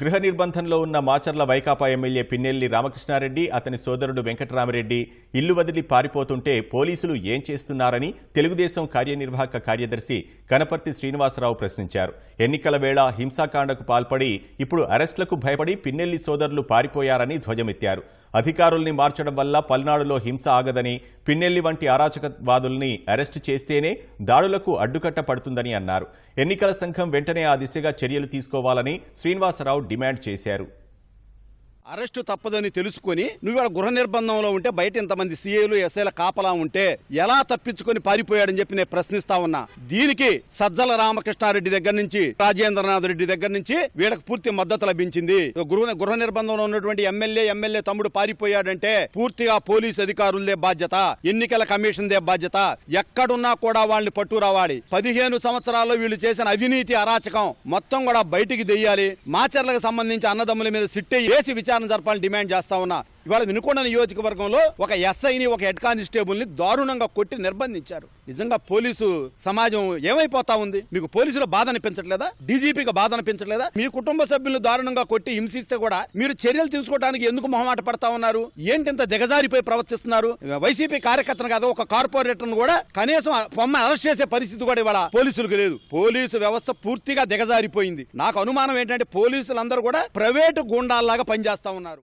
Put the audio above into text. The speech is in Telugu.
గృహ నిర్బంధంలో ఉన్న మాచర్ల వైకాపా ఎమ్మెల్యే పిన్నెల్లి రామకృష్ణారెడ్డి అతని సోదరుడు వెంకటరామరెడ్డి ఇల్లు వదిలి పారిపోతుంటే పోలీసులు ఏం చేస్తున్నారని తెలుగుదేశం కార్యనిర్వాహక కార్యదర్శి కనపర్తి శ్రీనివాసరావు ప్రశ్నించారు. ఎన్నికల వేళ హింసాకాండకు పాల్పడి ఇప్పుడు అరెస్టులకు భయపడి పిన్నెల్లి సోదరులు పారిపోయారని ధ్వజమెత్తారు. అధికారుల్ని మార్చడం వల్ల పల్నాడులో హింస ఆగదని పిన్నెల్లి వంటి అరాచకవాదుల్ని అరెస్టు చేస్తేనే దాడులకు అడ్డుకట్ట పడుతుందని అన్నారు. ఎన్నికల సంఘం వెంటనే ఆ దిశగా చర్యలు తీసుకోవాలని శ్రీనివాసరావు డిమాండ్ చేశారు. అరెస్టు తప్పదని తెలుసుకుని నువ్వు ఇవాళ గృహ నిర్బంధంలో ఉంటే బయట ఇంతమంది సీఏలు ఎస్ఐల కాపలా ఉంటే ఎలా తప్పించుకొని పారిపోయాడని చెప్పి నేను ప్రశ్నిస్తా ఉన్నా. దీనికి సజ్జల రామకృష్ణారెడ్డి దగ్గర నుంచి రాజేంద్రనాథ్ రెడ్డి దగ్గర నుంచి వీళ్ళకి పూర్తి మద్దతు లభించింది. గృహ గృహ నిర్బంధంలో ఉన్నటువంటి ఎమ్మెల్యే ఎమ్మెల్యే తమ్ముడు పారిపోయాడంటే పూర్తిగా పోలీసు అధికారులదే బాధ్యత ఎన్నికల కమిషన్ దే బాధ్యత. ఎక్కడున్నా కూడా వాళ్ళని పట్టు రావాలి పదిహేను సంవత్సరాల్లో వీళ్ళు చేసిన అవినీతి అరాచకం మొత్తం కూడా బయటికి దెయ్యాలి. మాచర్లకు సంబంధించి అన్నదమ్ముల మీద సిట్టే వేసి విచారణ విచారణ జరపాలని డిమాండ్ చేస్తా ఉన్నా. ఇవాళ వినుకొండ నియోజకవర్గంలో ఒక ఎస్ఐని ఒక హెడ్ కానిస్టేబుల్ని దారుణంగా కొట్టి నిర్బంధించారు. నిజంగా పోలీసు సమాజం ఏమైపోతా ఉంది? మీకు పోలీసులు బాధ అనిపించట్లేదా? డీజీపీకి బాధ అనిపించట్లేదా? మీ కుటుంబ సభ్యులను దారుణంగా కొట్టి హింసిస్తే కూడా మీరు చర్యలు తీసుకోవడానికి ఎందుకు మొహమాట పడతా ఉన్నారు? ఏంటి ఇంత దిగజారిపోయి ప్రవర్తిస్తున్నారు? వైసీపీ కార్యకర్తను కాదు ఒక కార్పొరేటర్ను కూడా కనీసం బొమ్మ అరెస్ట్ చేసే పరిస్థితి కూడా ఇవాళ పోలీసులకు లేదు. పోలీసు వ్యవస్థ పూర్తిగా దిగజారిపోయింది. నాకు అనుమానం ఏంటంటే పోలీసులందరూ కూడా ప్రైవేటు గూండాల్లాగా పనిచేస్తా ఉన్నారు.